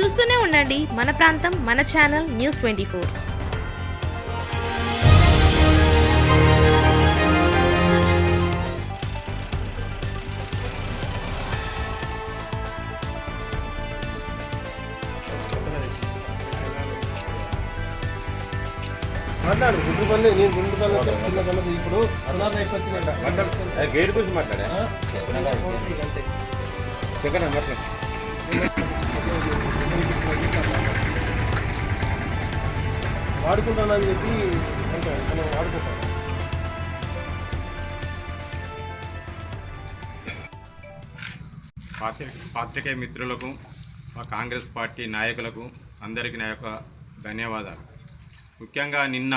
చూస్తూనే ఉండండి మన ప్రాంతం మన ఛానల్ న్యూస్ ట్వంటీ ఫోర్. మాట్లాడు నేను చిన్న ఇప్పుడు గేట్ గురించి మాట్లాడా మాట్లాడు వాడుకుంటానని చెప్పి అంటే మనం వాడుకుంటాం. పాత్రి పాత్రికేయ మిత్రులకు మా కాంగ్రెస్ పార్టీ నాయకులకు అందరికీ నా యొక్క ధన్యవాదాలు. ముఖ్యంగా నిన్న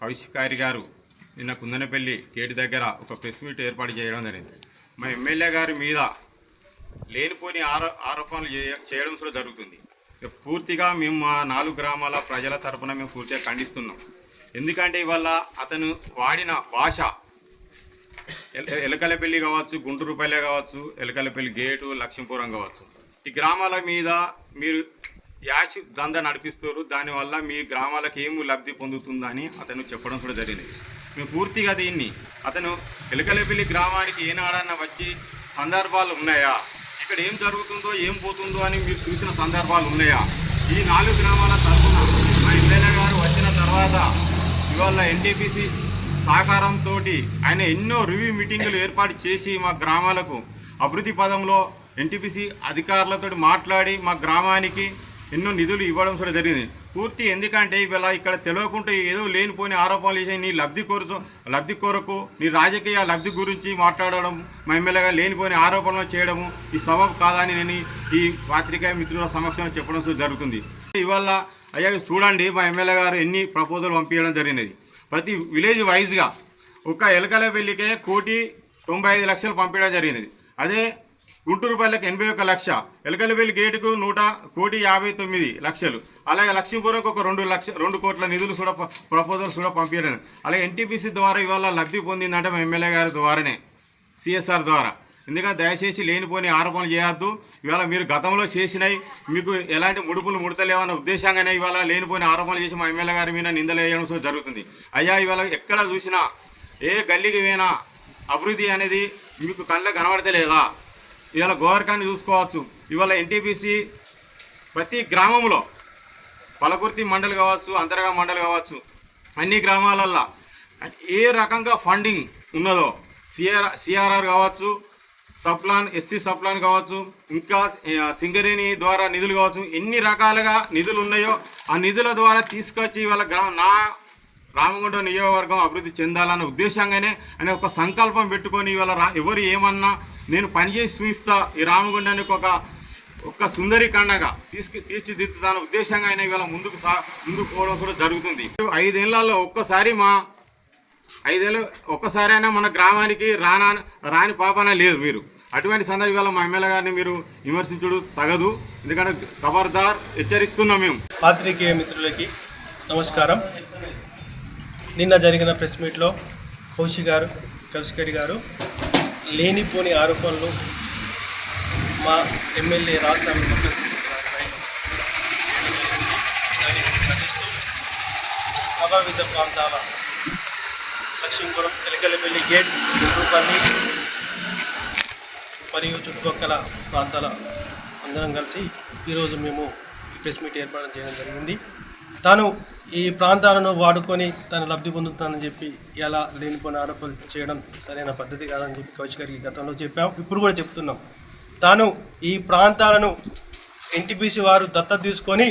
కౌశికారి గారు నిన్న కుందనపల్లి గేటు దగ్గర ఒక ప్రెస్ మీట్ ఏర్పాటు చేయడం జరిగింది. మా ఎమ్మెల్యే గారి మీద లేనిపోని ఆరో ఆరోపణలు చేయ- చేయడం కూడా జరుగుతుంది. పూర్తిగా మేము మా నాలుగు గ్రామాల ప్రజల తరపున మేము పూర్తిగా ఖండిస్తున్నాం. ఎందుకంటే ఇవాళ అతను వాడిన భాష ఎలకలపల్లి కావచ్చు గుంటూరుపల్లె కావచ్చు ఎలకలపల్లి గేటు లక్ష్మీపురం కావచ్చు. ఈ గ్రామాల మీద మీరు యాష్ దంద నడిపిస్తారు. దానివల్ల మీ గ్రామాలకు ఏమి లబ్ధి పొందుతుందని అతను చెప్పడం కూడా జరిగింది. మేము పూర్తిగా దీన్ని అతను ఎలకలపల్లి గ్రామానికి ఏనాడన్నా వచ్చి సందర్భాలు ఉన్నాయా? ఇక్కడ ఏం జరుగుతుందో ఏం పోతుందో అని మీరు చూసిన సందర్భాలు ఉన్నాయా? ఈ నాలుగు గ్రామాల తరఫున మా ఎమ్మెల్యే గారు వచ్చిన తర్వాత ఇవాళ ఎన్టీపీసీ సహకారంతో ఆయన ఎన్నో రివ్యూ మీటింగులు ఏర్పాటు చేసి మా గ్రామాలకు అభివృద్ధి పదంలో ఎన్టీపీసీ అధికారులతో మాట్లాడి మా గ్రామానికి ఎన్నో నిధులు ఇవ్వడం కూడా జరిగింది. పూర్తి ఎందుకంటే ఇవాళ ఇక్కడ తెలియకుంటే ఏదో లేనిపోని ఆరోపణలు చేసి నీ లబ్ధి కోరుతూ లబ్ధి కొరకు నీ రాజకీయ లబ్ధి గురించి మాట్లాడడం మా ఎమ్మెల్యేగా లేనిపోని ఆరోపణలు చేయడము ఈ సబబు కాదని నేను ఈ పాత్రికేయ మిత్రుల సమక్షంలో చెప్పడం జరుగుతుంది. ఇవాళ అయ్యా చూడండి మా ఎమ్మెల్యే గారు ఎన్ని ప్రపోజల్ పంపించడం జరిగినది. ప్రతి విలేజ్ వైజ్గా ఒక ఎలకల పెళ్ళికే కోటి తొంభై ఐదు లక్షలు పంపించడం జరిగినది. అదే గుంటూరు పల్లెకి ఎనభై ఒక్క లక్ష. ఎలకలపల్లి గేటుకు నూట కోటి యాభై తొమ్మిది లక్షలు. అలాగే లక్ష్మీపురంకి ఒక రెండు లక్ష రెండు కోట్ల నిధులు కూడా ప్రపోజల్స్ కూడా పంపించడం అలాగే ఎన్టీపీసీ ద్వారా ఇవాళ లబ్ధి పొందిందంటే మా ఎమ్మెల్యే గారి ద్వారానే సిఎస్ఆర్ ద్వారా. ఎందుకంటే దయచేసి లేనిపోని ఆరోపణలు చేయొద్దు. ఇవాళ మీరు గతంలో చేసినాయి మీకు ఎలాంటి ముడుపులు ముడతలేవన్న ఉద్దేశంగానే ఇవాళ లేనిపోని ఆరోపణలు చేసి మా ఎమ్మెల్యే గారి మీద నిందలు వేయడం జరుగుతుంది. అయ్యా ఇవాళ ఎక్కడ చూసినా ఏ గల్లీకి పోయినా అభివృద్ధి అనేది మీకు కళ్ళ కనబడతలేదా? ఇవాళ గోవర్కాన్ని చూసుకోవచ్చు. ఇవాళ ఎన్టీపీసీ ప్రతి గ్రామంలో పలకుర్తి మండలి కావచ్చు అంతర్గా మండలి కావచ్చు అన్ని గ్రామాలల్లో ఏ రకంగా ఫండింగ్ ఉన్నదో సిఆర్ సిఆర్ఆర్ కావచ్చు sub plan SC sub plan కావచ్చు ఇంకా సింగరేణి ద్వారా నిధులు కావచ్చు ఎన్ని రకాలుగా నిధులు ఉన్నాయో ఆ నిధుల ద్వారా తీసుకొచ్చి వాళ్ళ గ్రా నా రామగుండ నియోజకవర్గం అభివృద్ధి చెందాలన్న ఉద్దేశంగానే అనే ఒక సంకల్పం పెట్టుకొని ఇవాళ ఎవరు ఏమన్నా నేను పనిచేసి చూపిస్తా ఈ రామగుండానికి ఒక ఒక సుందరీకరణగా తీసుకు తీర్చిదిద్దుతాను ఉద్దేశంగా ఆయన ఇవాళ ముందుకు సా ముందుకు పోవడం కూడా జరుగుతుంది. ఐదేళ్ళలో ఒక్కసారి మా ఐదేళ్ళు ఒక్కసారైనా మన గ్రామానికి రానా రాని పాపన లేదు మీరు. అటువంటి సందర్భాల మా ఎమ్మెల్యే గారిని మీరు విమర్శించుడు తగదు. ఎందుకంటే ఖబర్దార్ హెచ్చరిస్తున్నాం మేము. పాత్రికేయ మిత్రులకి నమస్కారం. నిన్న జరిగిన ప్రెస్ మీట్లో కౌశి గారు కౌశికరి గారు లేనిపోని ఆరోపణలు మా ఎమ్మెల్యే రాష్ట్ర గారిపై ప్రభావిత ప్రాంతాల లక్ష్మీపురం ఎలకలపల్లి గేట్ గుంటూరుపల్లి మరియు చుట్టుపక్కల ప్రాంతాల అందరం కలిసి ఈరోజు మేము ప్రెస్ మీట్ ఏర్పాటు చేయడం జరిగింది. తాను ఈ ప్రాంతాలను వాడుకొని తను లబ్ధి పొందుతానని చెప్పి ఎలా లేనిపోయిన ఆరోపణలు చేయడం సరైన పద్ధతి కాదని చెప్పి కౌశ్ గారికి గతంలో చెప్పాం. ఇప్పుడు కూడా చెప్తున్నాం. తాను ఈ ప్రాంతాలను ఎన్టీపీసీ వారు దత్తత తీసుకొని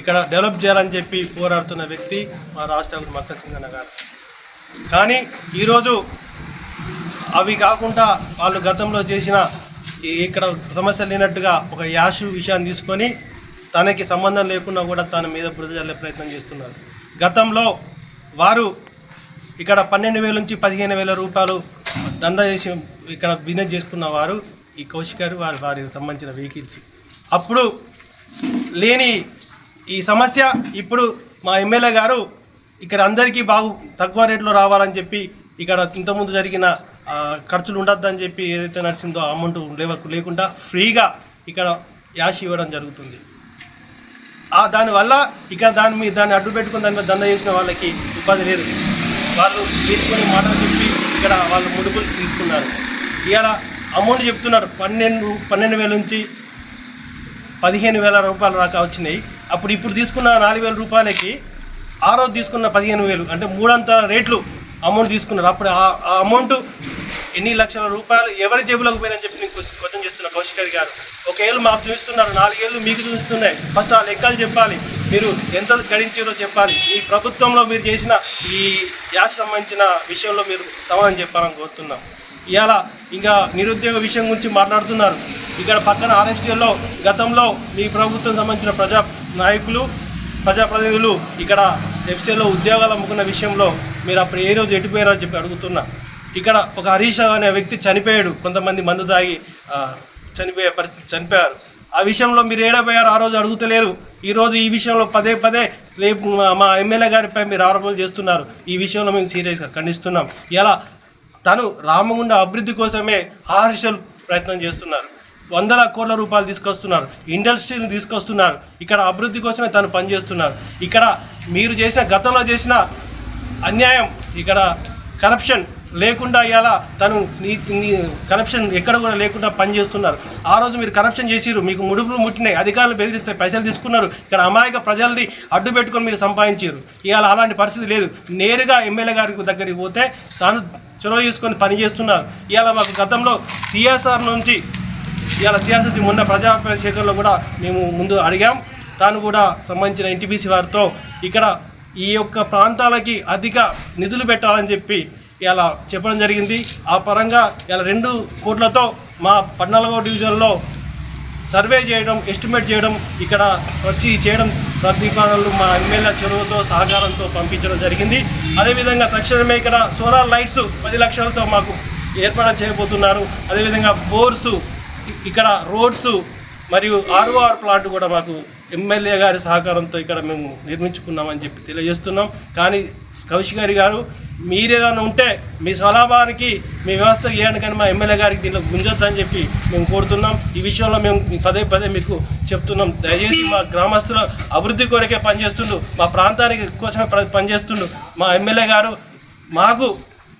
ఇక్కడ డెవలప్ చేయాలని చెప్పి పోరాడుతున్న వ్యక్తి మా రాష్ట్ర మక్క సింగన్న గారు. కానీ ఈరోజు అవి కాకుండా వాళ్ళు గతంలో చేసిన ఇక్కడ సమస్య లేనట్టుగా ఒక యాషు విషయాన్ని తీసుకొని తనకి సంబంధం లేకుండా కూడా తన మీద బురద ప్రయత్నం చేస్తున్నారు. గతంలో వారు ఇక్కడ పన్నెండు వేల నుంచి పదిహేను వేల రూపాయలు దందా చేసి ఇక్కడ బిజినెస్ చేసుకున్న వారు ఈ కౌశికారు వారి వారికి సంబంధించిన వెహికల్స్. అప్పుడు లేని ఈ సమస్య ఇప్పుడు మా ఎమ్మెల్యే గారు ఇక్కడ అందరికీ బాగు తక్కువ రేట్లో రావాలని చెప్పి ఇక్కడ ఇంతకుముందు జరిగిన ఖర్చులు ఉండొద్దని చెప్పి ఏదైతే నడిచిందో అమౌంట్ లేవ లేకుండా ఫ్రీగా ఇక్కడ యాష్ ఇవ్వడం జరుగుతుంది. ఆ దానివల్ల ఇక దాని మీద దాన్ని అడ్డు పెట్టుకుని దాని మీద దంద చేసిన వాళ్ళకి ఉపాధి లేదు. వాళ్ళు తీసుకొని మాటలు చెప్పి ఇక్కడ వాళ్ళు ముడుపులు తీసుకున్నారు. ఇవాళ అమౌంట్ చెప్తున్నారు. పన్నెండు పన్నెండు వేల నుంచి పదిహేను వేల రూపాయలు రాక వచ్చినాయి. అప్పుడు ఇప్పుడు తీసుకున్న నాలుగు వేల రూపాయలకి ఆ రోజు తీసుకున్న పదిహేను వేలు. అంటే మూడంత రేట్లు అమౌంట్ తీసుకున్నారు. అప్పుడు ఆ అమౌంట్ ఎన్ని లక్షల రూపాయలు ఎవరి జేబులోకి పోయినని చెప్పి నేను కొంచెం కొంచెం చేస్తున్నా కౌశికర్ గారు. ఒకేళ్ళు మాకు చూస్తున్నారు నాలుగేళ్ళు మీకు చూస్తున్నాయి ఫస్ట్ ఆ లెక్కలు చెప్పాలి. మీరు ఎంత గడించారో చెప్పాలి. ఈ ప్రభుత్వంలో మీరు చేసిన ఈ గ్యాస్ సంబంధించిన విషయంలో మీరు సమాధానం చెప్పాలని కోరుతున్నాం. ఇవాళ ఇంకా నిరుద్యోగ విషయం గురించి మాట్లాడుతున్నారు. ఇక్కడ పక్కన ఆర్ఎస్టీలో గతంలో మీ ప్రభుత్వం సంబంధించిన ప్రజా నాయకులు ప్రజాప్రతినిధులు ఇక్కడ ఎఫ్సీలో ఉద్యోగాలు అమ్ముకున్న విషయంలో మీరు అప్పుడు ఏ రోజు ఎట్టిపోయారని చెప్పి అడుగుతున్నా. ఇక్కడ ఒక హరీష్ అనే వ్యక్తి చనిపోయాడు. కొంతమంది మందు తాగి చనిపోయే పరిస్థితి చనిపోయారు. ఆ విషయంలో మీరు ఏడపోయారు ఆ రోజు అడుగుతలేరు. ఈరోజు ఈ విషయంలో పదే పదే రేపు మా- మా ఎమ్మెల్యే గారిపై మీరు ఆరోపణలు చేస్తున్నారు. ఈ విషయంలో మేము సీరియస్గా ఖండిస్తున్నాం. ఇలా తను రామగుండ అభివృద్ధి కోసమే ఆహర్షలు ప్రయత్నం చేస్తున్నారు. వందల కోట్ల రూపాయలు తీసుకొస్తున్నారు. ఇండస్ట్రీని తీసుకొస్తున్నారు. ఇక్కడ అభివృద్ధి కోసమే తను పనిచేస్తున్నారు. ఇక్కడ మీరు చేసిన గతంలో చేసిన అన్యాయం ఇక్కడ కరప్షన్ లేకుండా ఇలా తను నీ నీ కరప్షన్ ఎక్కడ కూడా లేకుండా పనిచేస్తున్నారు ఆ రోజు మీరు కరప్షన్ చేసిరు మీకు ముడుపులు ముట్టినాయి అధికారులు బెదిరిస్తే పైసలు తీసుకున్నారు ఇక్కడ అమాయక ప్రజల్ని అడ్డు పెట్టుకొని మీరు సంపాదించారు ఇవాళ అలాంటి పరిస్థితి లేదు. నేరుగా ఎమ్మెల్యే గారి దగ్గరికి పోతే తాను చొరవ తీసుకొని పని చేస్తున్నారు. ఇవాళ మాకు గతంలో సిఎస్ఆర్ నుంచి ఇవాళ సిఎస్ఆర్ మొన్న ప్రజా శేఖర్లో కూడా మేము ముందు అడిగాం. తాను కూడా సంబంధించిన ఎన్టీపీసీ వారితో ఇక్కడ ఈ యొక్క ప్రాంతాలకి అధిక నిధులు పెట్టాలని చెప్పి ఇలా చెప్పడం జరిగింది. ఆ పరంగా ఇలా రెండు కోట్లతో మా పద్నాలుగో డివిజన్లో సర్వే చేయడం ఎస్టిమేట్ చేయడం ఇక్కడ వచ్చి చేయడం ప్రతిపాదనలు మా ఎమ్మెల్యే చొరవతో సహకారంతో పంపించడం జరిగింది. అదేవిధంగా తక్షణమే ఇక్కడ సోలార్ లైట్స్ పది లక్షలతో మాకు ఏర్పాటు చేయబోతున్నారు. అదేవిధంగా బోర్సు ఇక్కడ రోడ్సు మరియు ఆర్ఓఆర్ ప్లాంట్ కూడా మాకు ఎమ్మెల్యే గారి సహకారంతో ఇక్కడ మేము నిర్మించుకున్నామని చెప్పి తెలియజేస్తున్నాం. కానీ కౌశిక్ గారు మీరేదైనా ఉంటే మీ స్వలాభానికి మీ వ్యవస్థ చేయండి కానీ మా ఎమ్మెల్యే గారికి దీనిలో గుంజొద్దని చెప్పి మేము కోరుతున్నాం. ఈ విషయంలో మేము పదే పదే మీకు చెప్తున్నాం. దయచేసి మా గ్రామస్తుల అభివృద్ధి కొరకే పనిచేస్తుండు. మా ప్రాంతానికి కోసమే పనిచేస్తుండు. మా ఎమ్మెల్యే గారు మాకు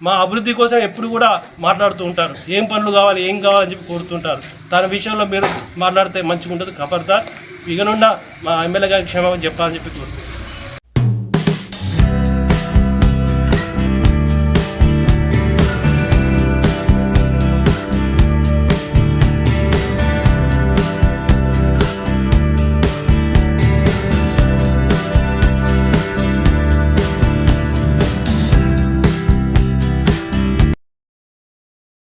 మా అభివృద్ధి కోసం ఎప్పుడు కూడా మాట్లాడుతూ ఉంటారు. ఏం పనులు కావాలి ఏం కావాలని చెప్పి కోరుతుంటారు. తన విషయంలో మీరు మాట్లాడితే మంచిగా ఉంటుంది ఖబర్దార్ ఇక మా ఎమ్మెల్యే గారికి క్షమాపణ చెప్పాలని చెప్పి కోరుతున్నాను